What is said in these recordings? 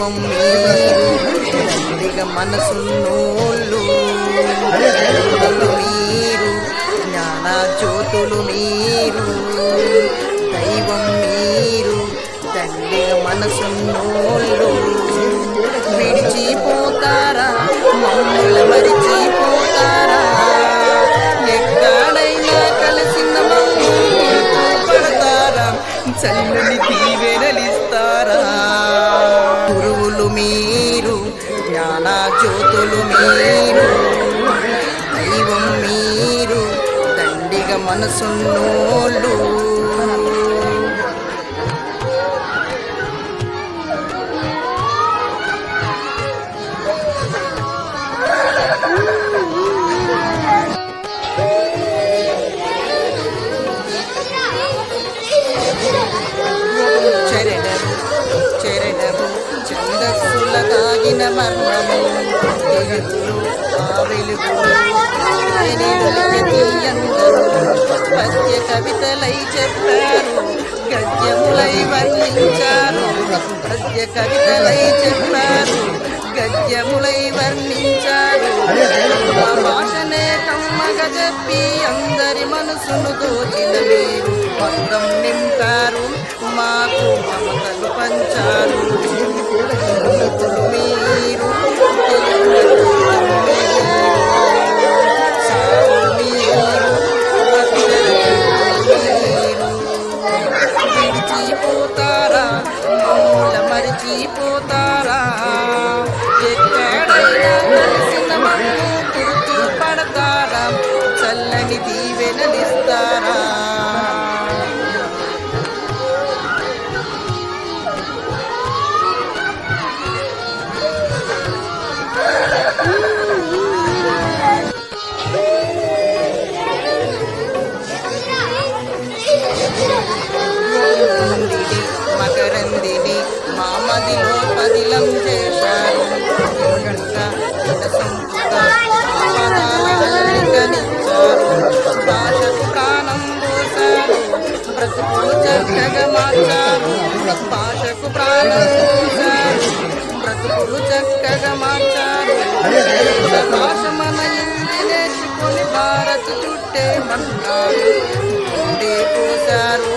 దైవం మీరు మనసున్నోళ్ళు. మీరు జ్ఞాన జ్యోతులు మీరు. దైవం మీరు తండ్రి మనసున్నోళ్ళు. విడిచిపోతారా? మమ్మల్ని మరిచిపో మీరు జ్ఞాన జ్యోతులు మీరు. దైవం మీరు దండిగ మనసున్నోళ్ళు. పద్య కవితలై చెప్పారు గద్యములై వర్ణించారు. పద్య కవితలై చెప్పారు గద్యములై వర్ణించారు. భాషనే కమ్మగ చెప్పి అందరి మనసును దోచిన మీరు నింపారు మాకు మమతలు పంచారు. మీరు ఎక్కడైనా పడతారా? చల్లని దీవెనలిస్తారా బ్రతుకులు చక్కగా మార్చారు దేశ భాష మన ఇంటి నేర్చుకొని భారత్ చుట్టే మన్నారు గుండె పోశారు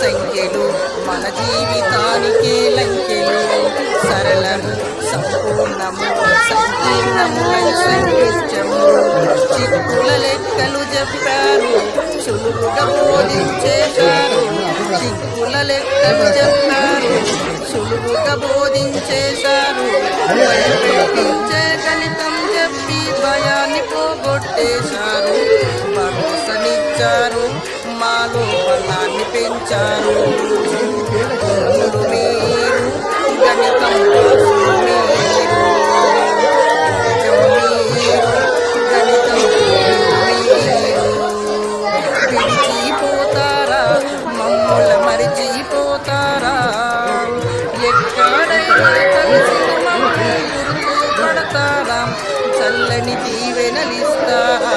సంఖ్యలు మన జీవితానికి లంకెలు. సరళము సంపూర్ణము సంకీర్ణము సంకీర్చము చిక్కుల లెక్కలు చెప్పారు సులువుగా బోధించేశారు చిక్కుల లెక్కలు చెప్పారు సులువుగా బోధించేశారు భయపెట్టించే గణితం చెప్పి భయాన్ని పోగొట్టేశారు మాలో బలాన్ని పెంచారు మీరు గణితం రాసులు గణితం మరిచిపోతారా ఎక్కడైనా కలిసిన మమ్ము గుర్తు పడతారా చల్లని దీవెనలిస్తారా